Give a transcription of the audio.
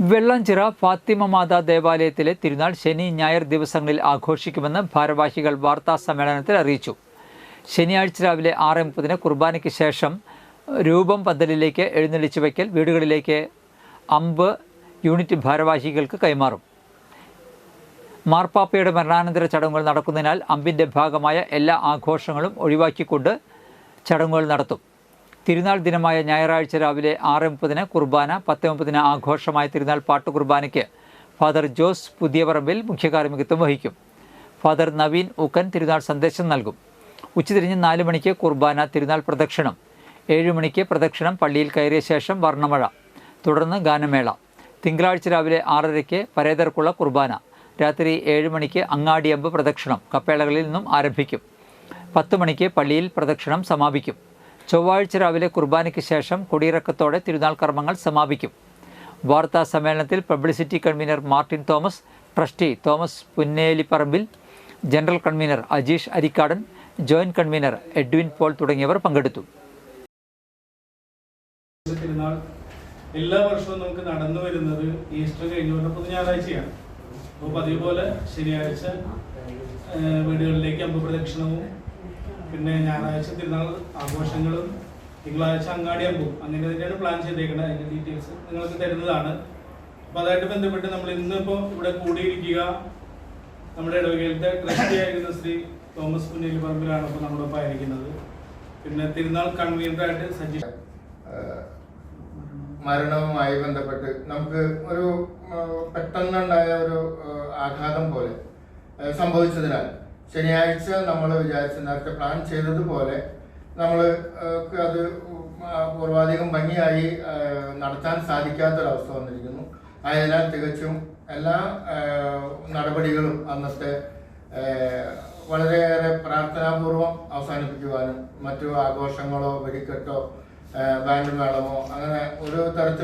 വെള്ളഞ്ചിറ ഫാത്തിമ മാതാ ദേവാലയത്തിലെ തിരുനാൾ ശനി ഞായർ ദിവസങ്ങളിൽ ആഘോഷിക്കുമെന്ന് ഭാരവാഹികൾ വാർത്താ സമ്മേളനത്തിൽ അറിയിച്ചു. ശനിയാഴ്ച രാവിലെ ആറ് മുപ്പതിന് കുർബാനയ്ക്ക് ശേഷം രൂപം പന്തലിലേക്ക് എഴുന്നള്ളിച്ചു വയ്ക്കൽ വീടുകളിലേക്ക് അമ്പ് യൂണിറ്റ് ഭാരവാഹികൾക്ക് കൈമാറും. മാർപ്പാപ്പയുടെ മരണാനന്തര ചടങ്ങുകൾ നടക്കുന്നതിനാൽ അമ്പിന്റെ ഭാഗമായ എല്ലാ ആഘോഷങ്ങളും ഒഴിവാക്കിക്കൊണ്ട് ചടങ്ങുകൾ നടത്തും. തിരുനാൾ ദിനമായ ഞായറാഴ്ച രാവിലെ ആറ് മുപ്പതിന് കുർബാന പത്ത് മുപ്പതിന് ആഘോഷമായ തിരുനാൾ പാട്ട് കുർബാനയ്ക്ക് ഫാദർ ജോസ് പുതിയപറമ്പിൽ മുഖ്യകാർമ്മികത്വം വഹിക്കും. ഫാദർ നവീൻ ഉക്കൻ തിരുനാൾ സന്ദേശം നൽകും. ഉച്ചതിരിഞ്ഞ് നാല് മണിക്ക് കുർബാന തിരുനാൾ പ്രദക്ഷിണം. ഏഴ് മണിക്ക് പ്രദക്ഷിണം പള്ളിയിൽ കയറിയ ശേഷം വർണമഴ. തുടർന്ന് ഗാനമേള. തിങ്കളാഴ്ച രാവിലെ ആറരയ്ക്ക് പരേതർക്കുള്ള കുർബാന. രാത്രി ഏഴ് മണിക്ക് അങ്ങാടിയമ്പ് പ്രദക്ഷിണം. കപ്പേളകളിൽ നിന്നും ആരംഭിക്കും. പത്ത് മണിക്ക് പള്ളിയിൽ പ്രദക്ഷിണം സമാപിക്കും. ചൊവ്വാഴ്ച രാവിലെ കുർബാനയ്ക്ക് ശേഷം കൊടിയിറക്കത്തോടെ തിരുനാൾ കർമ്മങ്ങൾ സമാപിക്കും. വാർത്താ സമ്മേളനത്തിൽ publicity convener Martin Thomas trustee Thomas Punnelipparambil general convener Ajeesh Arikkadan joint convener Edwin Paul തുടങ്ങിയവർ പങ്കെടുത്തു. എല്ലാ വർഷവും നമുക്ക് നടന്നു വരുന്നത് ഈസ്റ്റർ കഴിഞ്ഞുകൊണ്ട് പൊതു ഞായറാഴ്ചയാണ് അപ്പോൾ പതിവ് പോലെ ശനിയാഴ്ച വീടുകളിലേക്ക് അമ്പ പ്രദക്ഷിണവും പിന്നെ ഞായറാഴ്ച തിരുനാൾ ആഘോഷങ്ങളും തിങ്കളാഴ്ച അങ്ങാടി അമ്പും. അങ്ങനെ തന്നെയാണ് പ്ലാൻ ചെയ്തേക്കുന്നത് അതിന്റെ ഡീറ്റെയിൽസ് നിങ്ങൾക്ക് തരുന്നതാണ്. അപ്പോൾ അതായിട്ട് ബന്ധപ്പെട്ട് നമ്മൾ ഇന്നിപ്പോൾ ഇവിടെ കൂടിയിരിക്കുക നമ്മുടെ ഇടവകയിലത്തെ ട്രസ്റ്റി ആയിരുന്ന ശ്രീ തോമസ് പുന്നേലി പറമ്പിലാണ് ഇപ്പോൾ നമ്മുടെ ആയിരിക്കുന്നത്. പിന്നെ തിരുനാൾ കൺവീനറായിട്ട് സജി മരണവുമായി ബന്ധപ്പെട്ട് നമുക്ക് ഒരു പെട്ടെന്നുണ്ടായ ഒരു ആഘാതം പോലെ സംഭവിച്ചതിനാൽ ശനിയാഴ്ച നമ്മൾ വിചാരിച്ച നേരത്തെ പ്ലാൻ ചെയ്തതുപോലെ നമ്മൾ അത് പൂർവാധികം ഭംഗിയായി നടത്താൻ സാധിക്കാത്തൊരവസ്ഥ വന്നിരിക്കുന്നു. ആയതിനാൽ തികച്ചും എല്ലാ നടപടികളും അന്നത്തെ വളരെയേറെ പ്രാർത്ഥനാപൂർവം അവസാനിപ്പിക്കുവാനും മറ്റു ആഘോഷങ്ങളോ വെടിക്കെട്ടോ ബാൻഡ് മേളമോ അങ്ങനെ ഒരു തരത്തിൽ